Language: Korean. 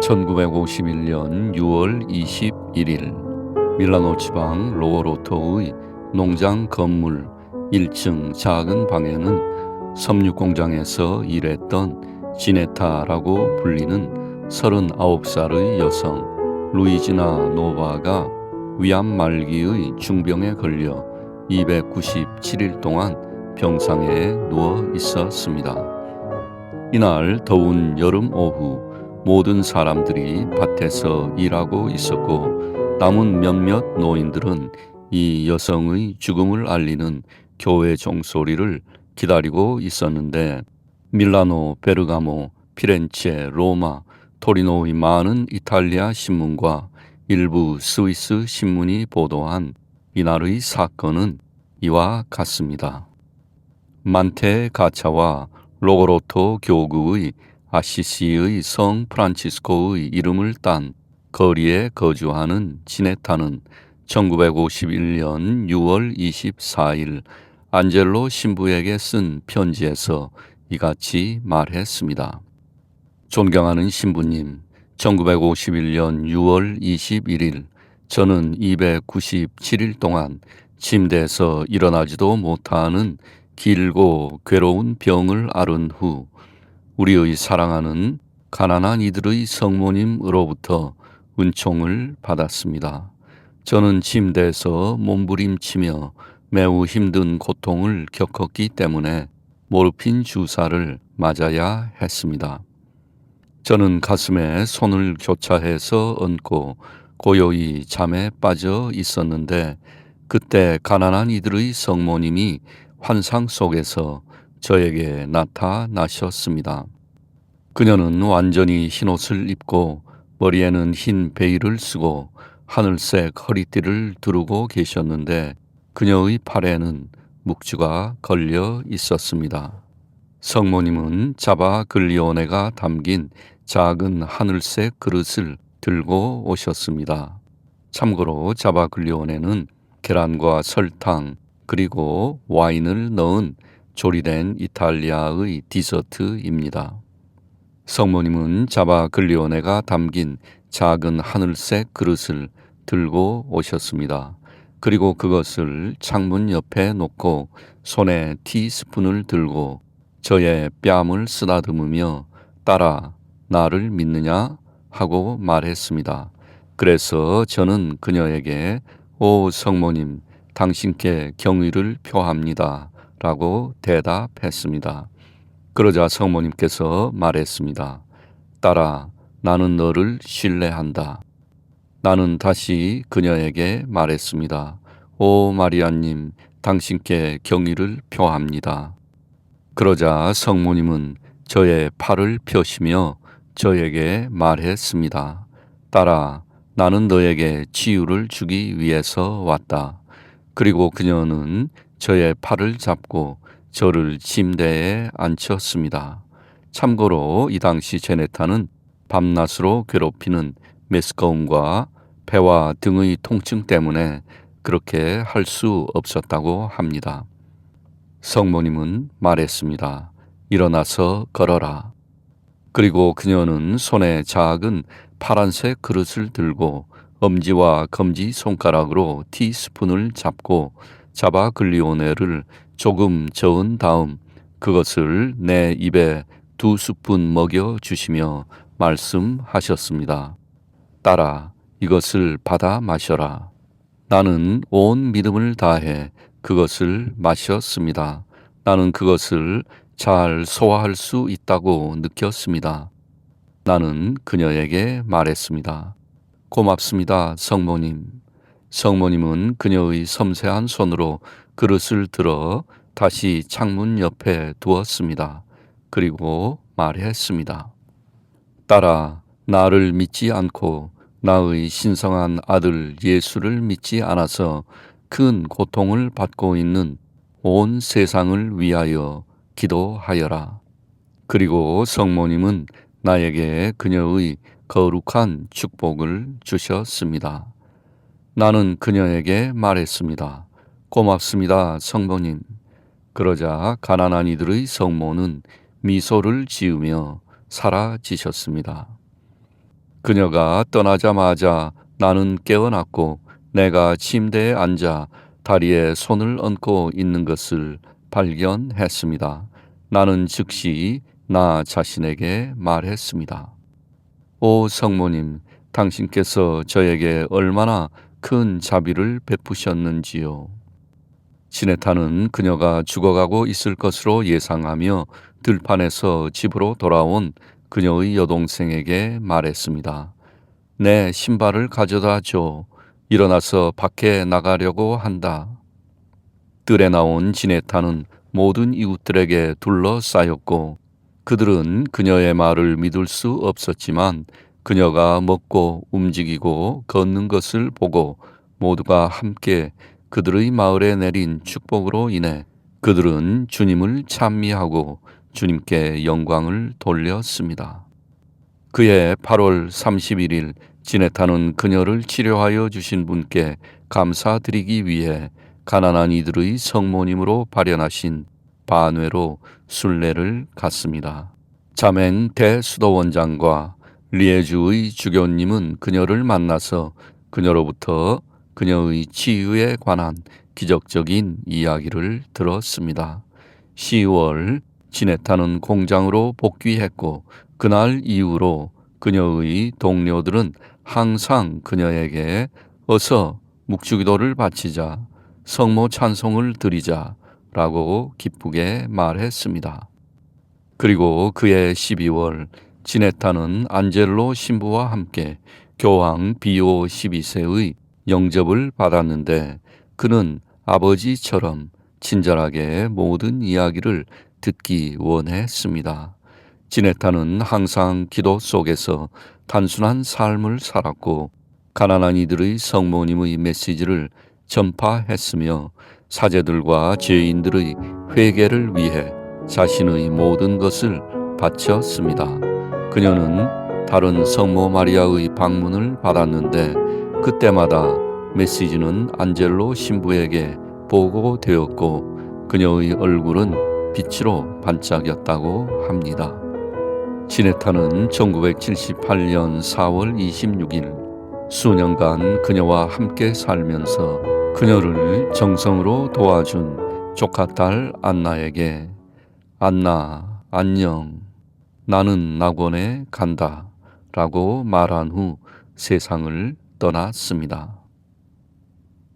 1951년 6월 21일 밀라노 지방 로어로토의 농장 건물 1층 작은 방에는 섬유 공장에서 일했던 지네타라고 불리는 39살의 여성 루이지나 노바가 위암 말기의 중병에 걸려 297일 동안 병상에 누워 있었습니다. 이날 더운 여름 오후 모든 사람들이 밭에서 일하고 있었고 남은 몇몇 노인들은 이 여성의 죽음을 알리는 교회 종소리를 기다리고 있었는데 밀라노, 베르가모, 피렌체, 로마, 토리노의 많은 이탈리아 신문과 일부 스위스 신문이 보도한 이날의 사건은 이와 같습니다. 만테 가차와 로고로토 교구의 아시시의 성 프란치스코의 이름을 딴 거리에 거주하는 지네타는 1951년 6월 24일 안젤로 신부에게 쓴 편지에서 이같이 말했습니다. 존경하는 신부님, 1951년 6월 21일 저는 297일 동안 침대에서 일어나지도 못하는 길고 괴로운 병을 앓은 후 우리의 사랑하는 가난한 이들의 성모님으로부터 은총을 받았습니다. 저는 침대에서 몸부림치며 매우 힘든 고통을 겪었기 때문에 모르핀 주사를 맞아야 했습니다. 저는 가슴에 손을 교차해서 얹고 고요히 잠에 빠져 있었는데 그때 가난한 이들의 성모님이 환상 속에서 저에게 나타나셨습니다. 그녀는 완전히 흰 옷을 입고 머리에는 흰 베일을 쓰고 하늘색 허리띠를 두르고 계셨는데 그녀의 팔에는 묵주가 걸려 있었습니다. 성모님은 자바 글리오네가 담긴 작은 하늘색 그릇을 들고 오셨습니다. 참고로 자바 글리오네는 계란과 설탕 그리고 와인을 넣은 조리된 이탈리아의 디저트입니다. 성모님은 자바 글리오네가 담긴 작은 하늘색 그릇을 들고 오셨습니다. 그리고 그것을 창문 옆에 놓고 손에 티스푼을 들고 저의 뺨을 쓰다듬으며 따라 나를 믿느냐 하고 말했습니다. 그래서 저는 그녀에게 오 성모님 당신께 경의를 표합니다. 라고 대답했습니다. 그러자 성모님께서 말했습니다. 딸아, 나는 너를 신뢰한다. 나는 다시 그녀에게 말했습니다. 오 마리아님, 당신께 경의를 표합니다. 그러자 성모님은 저의 팔을 펴시며 저에게 말했습니다. 딸아, 나는 너에게 치유를 주기 위해서 왔다. 그리고 그녀는 저의 팔을 잡고 저를 침대에 앉혔습니다. 참고로 이 당시 제네타는 밤낮으로 괴롭히는 메스꺼움과 배와 등의 통증 때문에 그렇게 할 수 없었다고 합니다. 성모님은 말했습니다. 일어나서 걸어라. 그리고 그녀는 손에 작은 파란색 그릇을 들고 엄지와 검지 손가락으로 티스푼을 잡고 자바 글리오네를 조금 저은 다음 그것을 내 입에 두 스푼 먹여 주시며 말씀하셨습니다. 따라 이것을 받아 마셔라. 나는 온 믿음을 다해 그것을 마셨습니다. 나는 그것을 잘 소화할 수 있다고 느꼈습니다. 나는 그녀에게 말했습니다. 고맙습니다, 성모님. 성모님은 그녀의 섬세한 손으로 그릇을 들어 다시 창문 옆에 두었습니다. 그리고 말했습니다. 딸아, 나를 믿지 않고 나의 신성한 아들 예수를 믿지 않아서 큰 고통을 받고 있는 온 세상을 위하여 기도하여라. 그리고 성모님은 나에게 그녀의 거룩한 축복을 주셨습니다. 나는 그녀에게 말했습니다. 고맙습니다, 성모님. 그러자 가난한 이들의 성모는 미소를 지으며 사라지셨습니다. 그녀가 떠나자마자 나는 깨어났고 내가 침대에 앉아 다리에 손을 얹고 있는 것을 발견했습니다. 나는 즉시 나 자신에게 말했습니다. 오 성모님, 당신께서 저에게 얼마나 큰 자비를 베푸셨는지요. 지네타는 그녀가 죽어가고 있을 것으로 예상하며 들판에서 집으로 돌아온 그녀의 여동생에게 말했습니다. 내 신발을 가져다 줘. 일어나서 밖에 나가려고 한다. 뜰에 나온 지네타는 모든 이웃들에게 둘러싸였고 그들은 그녀의 말을 믿을 수 없었지만 그녀가 먹고 움직이고 걷는 것을 보고 모두가 함께 그들의 마을에 내린 축복으로 인해 그들은 주님을 찬미하고 주님께 영광을 돌렸습니다. 그해 8월 31일 지네타는 그녀를 치료하여 주신 분께 감사드리기 위해 가난한 이들의 성모님으로 발현하신 반회로 순례를 갔습니다. 자맹 대수도원장과 리에주의 주교님은 그녀를 만나서 그녀로부터 그녀의 치유에 관한 기적적인 이야기를 들었습니다. 10월 지네타는 공장으로 복귀했고 그날 이후로 그녀의 동료들은 항상 그녀에게 어서 묵주기도를 바치자 성모 찬송을 드리자 라고 기쁘게 말했습니다. 그리고 그해 12월 지네타는 안젤로 신부와 함께 교황 비오 12세의 영접을 받았는데 그는 아버지처럼 친절하게 모든 이야기를 듣기 원했습니다. 지네타는 항상 기도 속에서 단순한 삶을 살았고 가난한 이들의 성모님의 메시지를 전파했으며 사제들과 죄인들의 회개를 위해 자신의 모든 것을 바쳤습니다. 그녀는 다른 성모 마리아의 방문을 받았는데 그때마다 메시지는 안젤로 신부에게 보고되었고 그녀의 얼굴은 빛으로 반짝였다고 합니다. 지네타는 1978년 4월 26일 수년간 그녀와 함께 살면서 그녀를 정성으로 도와준 조카딸 안나에게 안나, 안녕. 나는 낙원에 간다. 라고 말한 후 세상을 떠났습니다.